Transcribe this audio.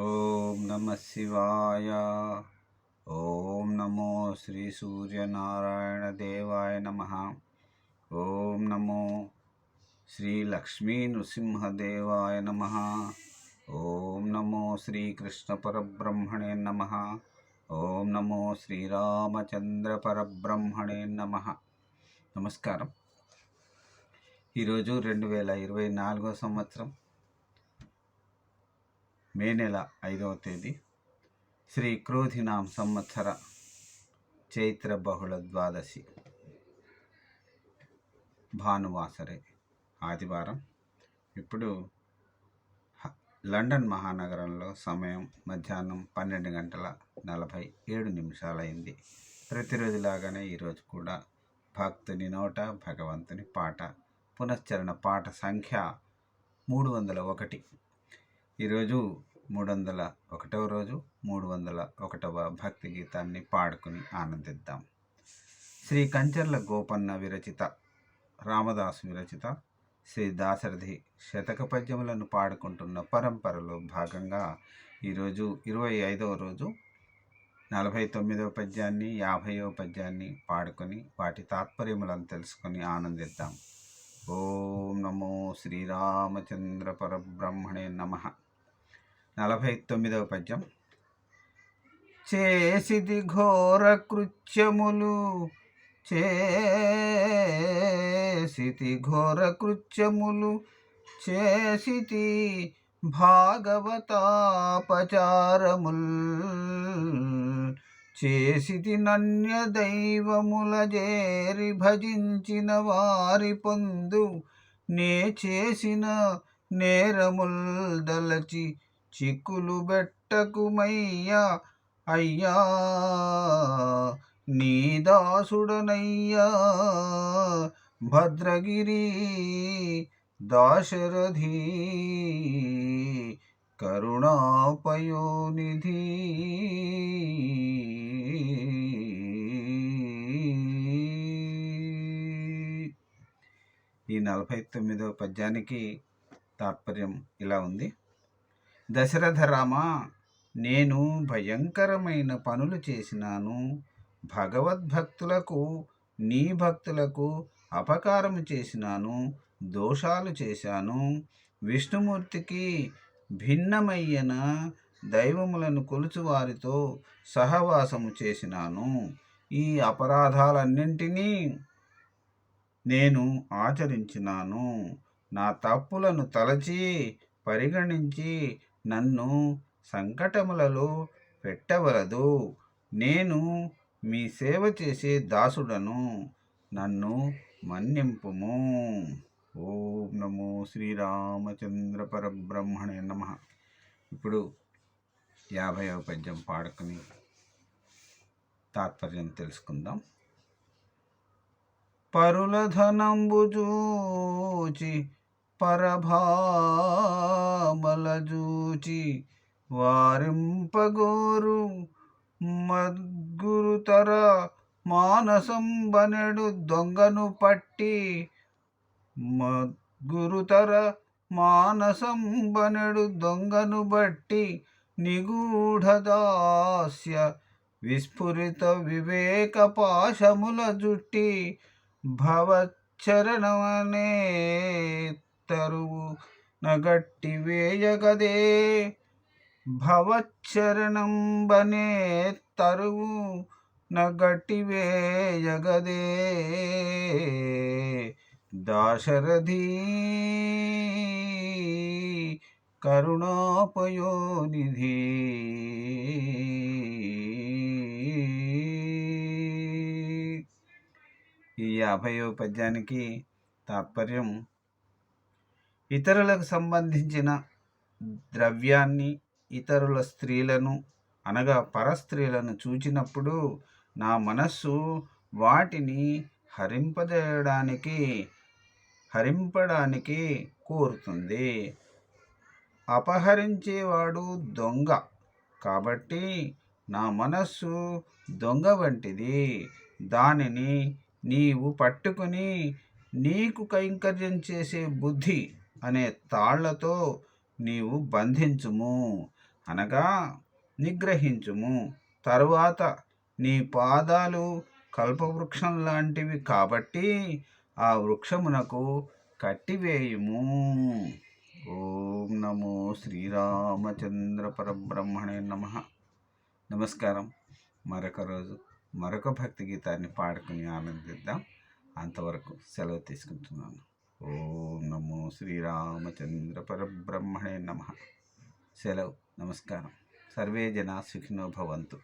ఓం నమ శివాయ. ఓం నమో శ్రీ సూర్యనారాయణ దేవాయ నమ. ఓం నమో శ్రీ లక్ష్మీ నృసింహదేవాయ నమ. ఓం నమో శ్రీకృష్ణ పరబ్రహ్మణే నమ. ఓం నమో శ్రీరామచంద్ర పరబ్రహ్మణే నమ. నమస్కారం. ఈరోజు రెండు వేల ఇరవై నాలుగో సంవత్సరం. మే నెల ఐదవ తేదీ. శ్రీ క్రోధినాం సంవత్సర చైత్ర బహుళ ద్వాదశి భానువాసరే ఆదివారం. ఇప్పుడు హ- లండన్ మహానగరంలో సమయం మధ్యాహ్నం పన్నెండు గంటల నలభై ఏడు నిమిషాలైంది. ప్రతిరోజులాగానే ఈరోజు కూడా భక్తుని నోట భగవంతుని పాట పునశ్చరణ పాట సంఖ్య మూడు వందల ఒకటి ఈరోజు మూడు వందల ఒకటవ రోజు మూడు వందల ఒకటవ భక్తి గీతాన్ని పాడుకుని ఆనందిద్దాం. శ్రీ కంచర్ల గోపన్న విరచిత రామదాసు విరచిత శ్రీ దాశరథి శతక పద్యములను పాడుకుంటున్న పరంపరలో భాగంగా ఈరోజు ఇరవై ఐదవ రోజు నలభై తొమ్మిదవ పద్యాన్ని యాభైవ పద్యాన్ని పాడుకొని వాటి తాత్పర్యములను తెలుసుకొని ఆనందిద్దాం. ఓం నమో శ్రీరామచంద్ర పరబ్రహ్మణే నమ. నలభై తొమ్మిదవ పద్యం. చేసిది ఘోర కృత్యములు చేసితి ఘోర కృత్యములు చేసితి భాగవతాపచారముల్ చేసితి నన్య దైవముల చేరి భజించిన వారి పొందు నే చేసిన నేరముల్ దలచి చిక్కులు బెట్టకుమయ్యా అయ్యా. నీ దాసుడనయ్యా. భద్రగిరి దాశరథి కరుణాపయోనిధి. ఈ నలభై తొమ్మిదవ పద్యానికి తాత్పర్యం ఇలా ఉంది. దశరథరామ నేను భయంకరమైన పనులు చేసినాను. భగవద్భక్తులకు నీ భక్తులకు అపకారం చేసినాను దోషాలు చేశాను. విష్ణుమూర్తికి భిన్నమయ్యన దైవములను కొలుచు వారితో సహవాసము చేసినాను. ఈ అపరాధాలన్నింటినీ నేను ఆచరించినాను. నా తప్పులను తలచి పరిగణించి నన్ను సంకటములలో పెట్టవలదు. నేను మీ సేవ చేసే దాసుడను. నన్ను మన్నింపుము. ఓం నమో శ్రీరామచంద్ర పరబ్రహ్మణే నమ. ఇప్పుడు యాభైవ పద్యం పాడుకుని తాత్పర్యం తెలుసుకుందాం. పరుల ధనంబు చూచి పరభామలజూచి వారింపగోరు మద్గురుతర మానసం బనెడు దొంగను పట్టి మద్గురుతర మానసం బనెడు దొంగను బట్టి నిగూఢదాస్య విస్ఫురిత వివేక పాశముల జుట్టి భవచ్చరణమనే తరువు నగట్టి వేయగదే. భవచ్చరణంబనే తరువు నగటి వేయగదే. దాశరథి కరుణోపయోనిధి. ఈ యాభైవ పద్యానికి తాత్పర్యం ఇతరులకు సంబంధించిన ద్రవ్యాన్ని ఇతరుల స్త్రీలను అనగా పరస్త్రీలను చూచినప్పుడు నా మనస్సు వాటిని హరింపజేయడానికి హరింపడానికి కోరుతుంది. అపహరించేవాడు దొంగ కాబట్టి నా మనస్సు దొంగ వంటిది. దానిని నీవు పట్టుకుని నీకు కైంకర్యం చేసే బుద్ధి అనే తాళ్ళతో నీవు బంధించుము అనగా నిగ్రహించుము. తరువాత నీ పాదాలు కల్పవృక్షం లాంటివి కాబట్టి ఆ వృక్షమునకు కట్టివేయుము. ఓం నమో శ్రీరామచంద్ర పరబ్రహ్మణే నమ. నమస్కారం. మరొక రోజు మరొక భక్తి గీతాన్ని పాడుకుని ఆనందిద్దాం. అంతవరకు సెలవు తీసుకుంటున్నాను. ఓం నమో శ్రీరామచంద్ర పరబ్రహ్మణే నమ. సెలవు. నమస్కారం. సర్వే జనా సుఖినో భవంతు.